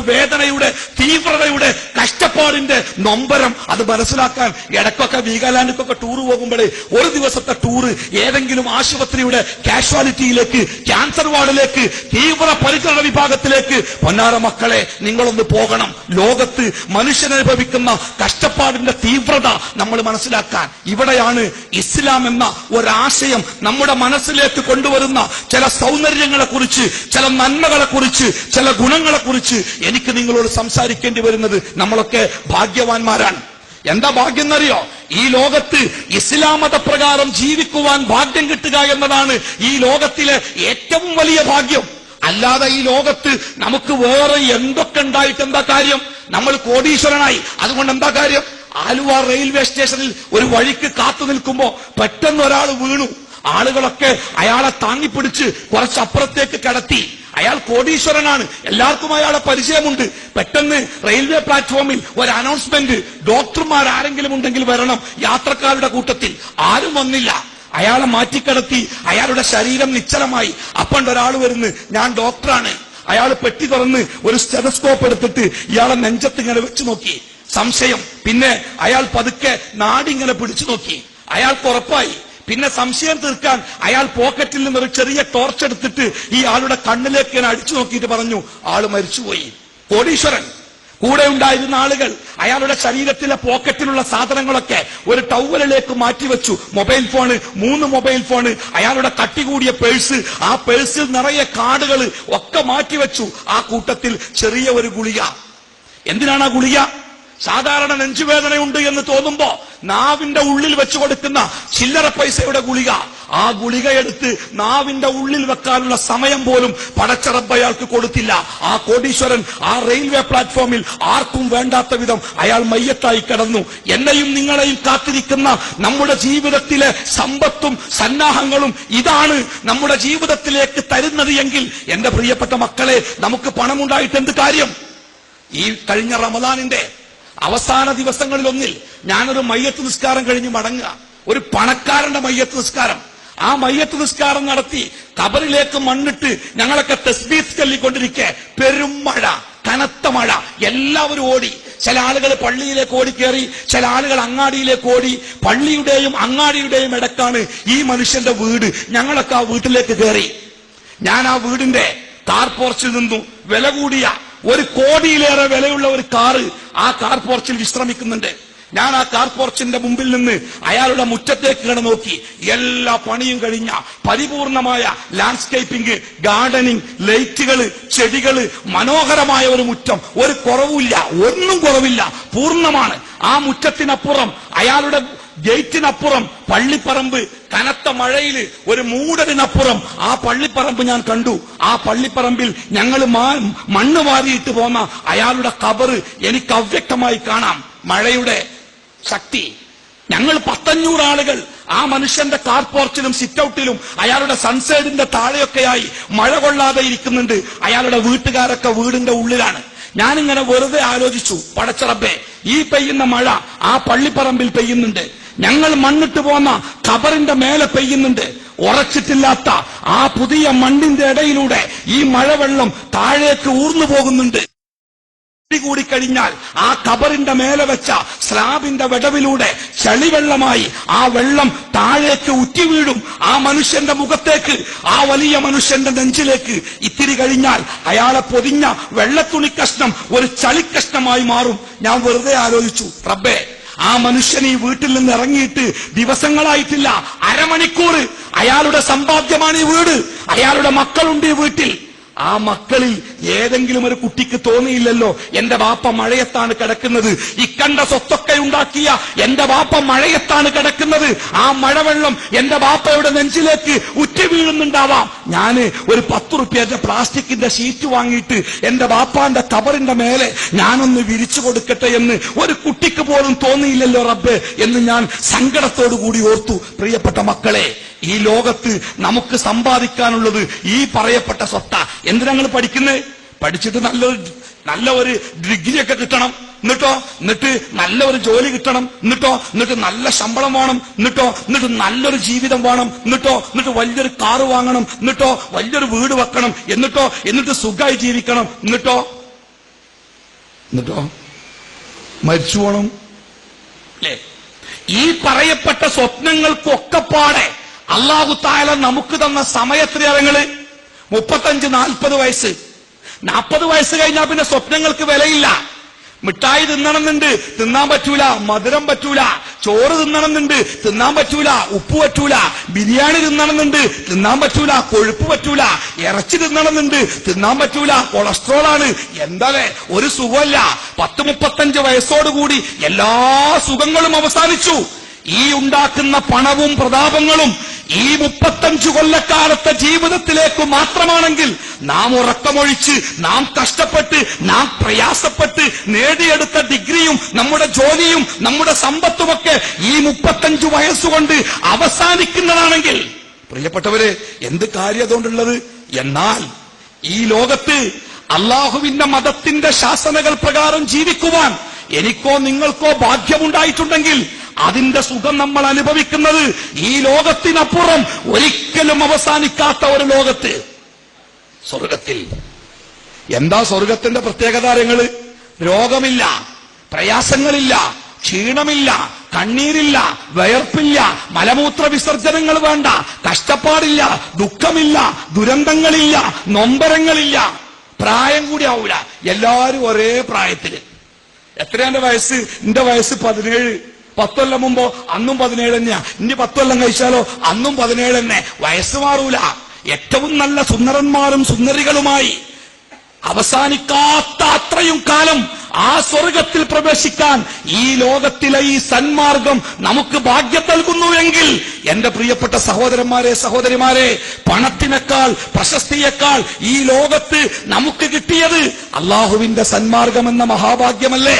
വേദനയുടെ തീവ്രതയുടെ കഷ്ടപ്പാടിന്റെ നൊമ്പരം അത് മനസ്സിലാക്കാൻ ഇടക്കൊക്കെ വീഗാലാൻഡിക്കൊക്കെ ടൂർ പോകുമ്പോഴേ ഒരു ദിവസത്തെ ടൂറ് ഏതെങ്കിലും ആശുപത്രിയുടെ കാഷ്വാലിറ്റിയിലേക്ക് ക്യാൻസർ വാർഡിലേക്ക് തീവ്ര പരിചരണ വിഭാഗത്തിലേക്ക്. പൊന്നാര മക്കളെ നിങ്ങളൊന്ന് പോകണം. ലോകത്ത് മനുഷ്യൻ അനുഭവിക്കുന്ന കഷ്ടപ്പാടിന്റെ തീവ്രത നമ്മൾ മനസ്സിലാക്കാൻ. ഇവിടെയാണ് ഇസ്ലാം എന്ന ഒരാശയം നമ്മുടെ മനസ്സിലേക്ക് കൊണ്ടുവരുന്ന ചില സൗന്ദര്യങ്ങളെ കുറിച്ച് ചില നന്മകളെ കുറിച്ച് ചില ഗുണങ്ങളെ കുറിച്ച് എനിക്ക് നിങ്ങളോട് സംസാരിക്കേണ്ടി വരുന്നത് നമ്മളൊക്കെ ഭാഗ്യവാന്മാരാണ്. എന്താ ഭാഗ്യം എന്നറിയോ? ഈ ലോകത്ത് ഇസ്ലാം മതപ്രകാരം ജീവിക്കുവാൻ ഭാഗ്യം കിട്ടുക എന്നതാണ് ഈ ലോകത്തിലെ ഏറ്റവും വലിയ ഭാഗ്യം. അല്ലാതെ ഈ ലോകത്ത് നമുക്ക് വേറെ എന്തൊക്കെ ഉണ്ടായിട്ട് എന്താ കാര്യം? നമ്മൾ കോടീശ്വരനായി. അതുകൊണ്ട് എന്താ കാര്യം? ആലുവ റെയിൽവേ സ്റ്റേഷനിൽ ഒരു വഴിക്ക് കാത്തു നിൽക്കുമ്പോ പെട്ടെന്ന് ഒരാൾ വീണു. ആളുകളൊക്കെ അയാളെ താങ്ങിപ്പിടിച്ച് കുറച്ചപ്പുറത്തേക്ക് കിടത്തി. അയാൾ കോടീശ്വരനാണ്. എല്ലാവർക്കും അയാളെ പരിചയമുണ്ട്. പെട്ടെന്ന് റെയിൽവേ പ്ലാറ്റ്ഫോമിൽ ഒരു അനൗൺസ്മെന്റ് ഡോക്ടർമാർ ആരെങ്കിലും ഉണ്ടെങ്കിൽ വരണം യാത്രക്കാരുടെ കൂട്ടത്തിൽ. ആരും വന്നില്ല. അയാളെ മാറ്റിക്കടത്തി. അയാളുടെ ശരീരം നിശ്ചലമായി. അപ്പണ്ട് ഒരാൾ വരുന്നു. ഞാൻ ഡോക്ടറാണ്. അയാൾ പെട്ടി തുറന്ന് ഒരു സ്റ്റെതസ്കോപ്പ് എടുത്തിട്ട് ഇയാളെ നെഞ്ചത്ത് ഇങ്ങനെ വെച്ച് നോക്കി. സംശയം. പിന്നെ അയാൾ പതുക്കെ നാടിങ്ങനെ പിടിച്ചു നോക്കി. അയാൾക്ക് ഉറപ്പായി. പിന്നെ സംശയം തീർക്കാൻ അയാൾ പോക്കറ്റിൽ നിന്ന് ഒരു ചെറിയ ടോർച്ച് എടുത്തിട്ട് ഈ ആളുടെ കണ്ണിലേക്ക് ഞാൻ അടിച്ചു നോക്കിയിട്ട് പറഞ്ഞു ആൾ മരിച്ചുപോയി. കോടീശ്വരൻ. കൂടെ ഉണ്ടായിരുന്ന ആളുകൾ അയാളുടെ ശരീരത്തിലെ പോക്കറ്റിലുള്ള സാധനങ്ങളൊക്കെ ഒരു ടൗവലിലേക്ക് മാറ്റിവെച്ചു. മൊബൈൽ ഫോണ് മൂന്ന് മൊബൈൽ ഫോണ് അയാളുടെ കട്ടി കൂടിയ പേഴ്സ് ആ പേഴ്സിൽ നിറയെ കാർഡുകൾ ഒക്കെ മാറ്റിവെച്ചു. ആ കൂട്ടത്തിൽ ചെറിയ ഒരു ഗുളിക. എന്തിനാണ് ആ ഗുളിക? സാധാരണ നെഞ്ചുവേദനയുണ്ട് എന്ന് തോന്നുമ്പോ നാവിന്റെ ഉള്ളിൽ വെച്ചു കൊടുക്കുന്ന ചില്ലറ പൈസയുടെ ഗുളിക. ആ ഗുളിക എടുത്ത് നാവിന്റെ ഉള്ളിൽ വെക്കാനുള്ള സമയം പോലും പടച്ചറബ് കൊടുത്തില്ല. ആ കോടീശ്വരൻ ആ റെയിൽവേ പ്ലാറ്റ്ഫോമിൽ ആർക്കും വേണ്ടാത്ത വിധം അയാൾ മയ്യത്തായി കിടന്നു. എന്നെയും നിങ്ങളെയും കാത്തിരിക്കുന്ന നമ്മുടെ ജീവിതത്തിലെ സമ്പത്തും സന്നാഹങ്ങളും ഇതാണ് നമ്മുടെ ജീവിതത്തിലേക്ക് തരുന്നത് എങ്കിൽ എന്റെ പ്രിയപ്പെട്ട മക്കളെ നമുക്ക് പണമുണ്ടായിട്ട് എന്ത് കാര്യം? ഈ കഴിഞ്ഞ റമദാനിന്റെ അവസാന ദിവസങ്ങളിൽ ഒന്നിൽ ഞാനൊരു മയ്യത്ത് നിസ്കാരം കഴിഞ്ഞ് മടങ്ങുക. ഒരു പണക്കാരന്റെ മയ്യത്ത് നിസ്കാരം. ആ മയ്യത്ത് നിസ്കാരം നടത്തി കബറിലേക്ക് മണ്ണിട്ട് ഞങ്ങളൊക്കെ തസ്ബീത്ത് ചൊല്ലിക്കൊണ്ടിരിക്കെ. പെരുമഴ കനത്ത മഴ. എല്ലാവരും ഓടി. ചില ആളുകൾ പള്ളിയിലേക്ക് ഓടി കയറി ചില ആളുകൾ അങ്ങാടിയിലേക്ക് ഓടി. പള്ളിയുടെയും അങ്ങാടിയുടെയും ഇടക്കാണ് ഈ മനുഷ്യന്റെ വീട്. ഞങ്ങളൊക്കെ ആ വീട്ടിലേക്ക് കയറി ഞാൻ ആ വീടിന്റെ കാർ പോർച്ചിൽ നിന്നു വില കൂടിയ ഒരു കോടിയിലേറെ വിലയുള്ള ഒരു കാറ് ആ കാർ പോർച്ചിൽ വിശ്രമിക്കുന്നുണ്ട്. ഞാൻ ആ കാർ പോർച്ചിന്റെ മുമ്പിൽ നിന്ന് അയാളുടെ മുറ്റത്തേക്ക് കിട നോക്കി. എല്ലാ പണിയും കഴിഞ്ഞ പരിപൂർണമായ ലാൻഡ്സ്കേപ്പിംഗ് ഗാർഡനിങ് ലൈറ്റുകൾ ചെടികൾ മനോഹരമായ ഒരു മുറ്റം. ഒരു കുറവില്ല ഒന്നും കുറവില്ല പൂർണമാണ്. ആ മുറ്റത്തിനപ്പുറം അയാളുടെ ഗേറ്റിനപ്പുറം പള്ളിപ്പറമ്പ് കനത്ത മഴയിൽ ഒരു മൂടലിനപ്പുറം. ആ പള്ളിപ്പറമ്പ് ഞാൻ കണ്ടു. ആ പള്ളിപ്പറമ്പിൽ ഞങ്ങൾ മണ്ണ് വാരിയിട്ട് പോന്ന അയാളുടെ കബറ് എനിക്ക് അവ്യക്തമായി കാണാം. മഴയുടെ ശക്തി. ഞങ്ങൾ പത്തഞ്ഞൂറ് ആളുകൾ. ആ മനുഷ്യന്റെ കാർ പോർച്ചിലും സിറ്റ് ഔട്ടിലും അയാളുടെ സൺസൈഡിന്റെ താഴെയൊക്കെയായി മഴ കൊള്ളാതെ ഇരിക്കുന്നുണ്ട്. അയാളുടെ വീട്ടുകാരൊക്കെ വീടിന്റെ ഉള്ളിലാണ്. ഞാനിങ്ങനെ വെറുതെ ആലോചിച്ചു പടച്ചറബേ ഈ പെയ്യുന്ന മഴ ആ പള്ളിപ്പറമ്പിൽ പെയ്യുന്നുണ്ട്. ഞങ്ങൾ മണ്ണിട്ട് പോന്ന ഖബറിന്റെ മേലെ പെയ്യുന്നുണ്ട്. ഉറച്ചിട്ടില്ലാത്ത ആ പുതിയ മണ്ണിന്റെ ഇടയിലൂടെ ഈ മഴവെള്ളം താഴേക്ക് ഊർന്നു പോകുന്നുണ്ട്. കൂടി കഴിഞ്ഞാൽ ആ കബറിന്റെ മേലെ വെച്ച സ്ലാബിന്റെ വിടവിലൂടെ ചളിവെള്ളമായി ആ വെള്ളം താഴേക്ക് ഉറ്റി വീഴും. ആ മനുഷ്യന്റെ മുഖത്തേക്ക് ആ വലിയ മനുഷ്യന്റെ നെഞ്ചിലേക്ക് ഇത്തിരി കഴിഞ്ഞാൽ അയാളെ പൊതിഞ്ഞ വെള്ളത്തുണി കഷ്ണം ഒരു ചളിക്കഷ്ണമായി മാറും. ഞാൻ വെറുതെ ആലോചിച്ചു റബ്ബേ ആ മനുഷ്യൻ ഈ വീട്ടിൽ നിന്ന് ഇറങ്ങിയിട്ട് ദിവസങ്ങളായിട്ടില്ല. അരമണിക്കൂർ അയാളുടെ സമ്പാദ്യമാണ് ഈ വീട്. അയാളുടെ മക്കളുണ്ട് ഈ വീട്ടിൽ. ആ മക്കളിൽ ഏതെങ്കിലും ഒരു കുട്ടിക്ക് തോന്നിയില്ലല്ലോ. എന്റെ ബാപ്പ മഴയത്താണ് കിടക്കുന്നത്. ഇക്കണ്ട സ്വത്തൊക്കെ ഉണ്ടാക്കിയ എന്റെ ബാപ്പ മഴയത്താണ് കിടക്കുന്നത്. ആ മഴവെള്ളം എന്റെ ബാപ്പയുടെ നെഞ്ചിലേക്ക് ഉറ്റി വീഴുന്നുണ്ടാവാം. ഞാൻ ഒരു പത്ത് റുപ്യന്റെ പ്ലാസ്റ്റിക്കിന്റെ ഷീറ്റ് വാങ്ങിയിട്ട് എന്റെ ബാപ്പാന്റെ കബറിന്റെ മേലെ ഞാനൊന്ന് വിരിച്ചു കൊടുക്കട്ടെ എന്ന് ഒരു കുട്ടിക്ക് പോലും തോന്നിയില്ലല്ലോ റബ്ബ് എന്ന് ഞാൻ സങ്കടത്തോടു കൂടി ഓർത്തു. പ്രിയപ്പെട്ട മക്കളെ ഈ ലോകത്ത് നമുക്ക് സമ്പാദിക്കാനുള്ളത് ഈ പറയപ്പെട്ട സ്വത്ത. എന്തിനാ നിങ്ങൾ പഠിക്കുന്നത് പഠിച്ചിട്ട് നല്ലൊരു നല്ല ഒരു ഡിഗ്രി ഒക്കെ കിട്ടണം. എന്നിട്ടോ? എന്നിട്ട് നല്ല ഒരു ജോലി കിട്ടണം. എന്നിട്ടോ? എന്നിട്ട് നല്ല ശമ്പളം വേണം. എന്നിട്ടോ? എന്നിട്ട് നല്ലൊരു ജീവിതം വേണം. എന്നിട്ടോ? എന്നിട്ട് വലിയൊരു കാറ് വാങ്ങണം. എന്നിട്ടോ? വലിയൊരു വീട് വെക്കണം. എന്നിട്ടോ? എന്നിട്ട് സുഖമായി ജീവിക്കണം. എന്നിട്ടോ? എന്നിട്ടോ? മരിച്ചു പോണം. അല്ലേ? ഈ പറയപ്പെട്ട സ്വപ്നങ്ങൾക്കൊക്കെ പാടെ അള്ളാഹു താല നമുക്ക് തന്ന സമയത്രയങ്ങൾ മുപ്പത്തഞ്ച് നാൽപ്പത് വയസ്സ്. നാൽപ്പത് വയസ്സ് കഴിഞ്ഞാൽ പിന്നെ സ്വപ്നങ്ങൾക്ക് വിലയില്ല. മിഠായി തിന്നണമെന്നുണ്ട് തിന്നാൻ പറ്റൂല. മധുരം പറ്റൂല. ചോറ് തിന്നണമെന്നുണ്ട് തിന്നാൻ പറ്റൂല. ഉപ്പ് പറ്റൂല. ബിരിയാണി തിന്നണമെന്നുണ്ട് തിന്നാൻ പറ്റൂല. കൊഴുപ്പ് പറ്റൂല. ഇറച്ചി തിന്നണമെന്നുണ്ട് തിന്നാൻ പറ്റൂല. കൊളസ്ട്രോൾ ആണ്. എന്താലേ ഒരു സുഖമല്ല. പത്ത് മുപ്പത്തഞ്ച് വയസ്സോടുകൂടി എല്ലാ സുഖങ്ങളും അവസാനിച്ചു. ഈ ഉണ്ടാക്കുന്ന പണവും പ്രതാപങ്ങളും ഈ മുപ്പത്തഞ്ചു കൊല്ലക്കാലത്തെ ജീവിതത്തിലേക്ക് മാത്രമാണെങ്കിൽ നാം ഉറക്കമൊഴിച്ച് നാം കഷ്ടപ്പെട്ട് നാം പ്രയാസപ്പെട്ട് നേടിയെടുത്ത ഡിഗ്രിയും നമ്മുടെ ജോലിയും നമ്മുടെ സമ്പത്തുമൊക്കെ ഈ മുപ്പത്തഞ്ചു വയസ്സുകൊണ്ട് അവസാനിക്കുന്നതാണെങ്കിൽ പ്രിയപ്പെട്ടവര് എന്ത് കാര്യം അതുകൊണ്ടുള്ളത്? എന്നാൽ ഈ ലോകത്ത് അള്ളാഹുവിന്റെ മതത്തിന്റെ ശാസനകൾ പ്രകാരം ജീവിക്കുവാൻ എനിക്കോ നിങ്ങൾക്കോ ഭാഗ്യമുണ്ടായിട്ടുണ്ടെങ്കിൽ അതിന്റെ സുഖം നമ്മൾ അനുഭവിക്കുന്നത് ഈ ലോകത്തിനപ്പുറം ഒരിക്കലും അവസാനിക്കാത്ത ഒരു ലോകത്ത്. സ്വർഗത്തിൽ. എന്താ സ്വർഗത്തിന്റെ പ്രത്യേകതാരങ്ങൾ? രോഗമില്ല പ്രയാസങ്ങളില്ല ക്ഷീണമില്ല കണ്ണീരില്ല വയർപ്പില്ല മലമൂത്ര വിസർജനങ്ങൾ വേണ്ട കഷ്ടപ്പാടില്ല ദുഃഖമില്ല ദുരന്തങ്ങളില്ല നൊമ്പരങ്ങളില്ല പ്രായം കൂടി ആവൂല. എല്ലാരും ഒരേ പ്രായത്തിൽ. എത്രയാ എന്റെ വയസ്സ്? എന്റെ വയസ്സ് പതിനേഴ്. പത്തൊല്ലം മുമ്പോ അന്നും പതിനേഴ് തന്നെയാ ഇനി പത്തൊല്ലം കഴിച്ചാലോ അന്നും പതിനേഴ് തന്നെ വയസ്സ് മാറൂല. ഏറ്റവും നല്ല സുന്ദരന്മാരും സുന്ദരികളുമായി അവസാനിക്കാത്ത അത്രയും കാലം ആ സ്വർഗത്തിൽ പ്രവേശിക്കാൻ ഈ ലോകത്തിലെ ഈ സന്മാർഗം നമുക്ക് ഭാഗ്യം നൽകുന്നുവെങ്കിൽ എന്റെ പ്രിയപ്പെട്ട സഹോദരന്മാരെ സഹോദരിമാരെ പണത്തിനേക്കാൾ പ്രശസ്തിയേക്കാൾ ഈ ലോകത്ത് നമുക്ക് കിട്ടിയത് അള്ളാഹുവിന്റെ സന്മാർഗം എന്ന മഹാഭാഗ്യമല്ലേ?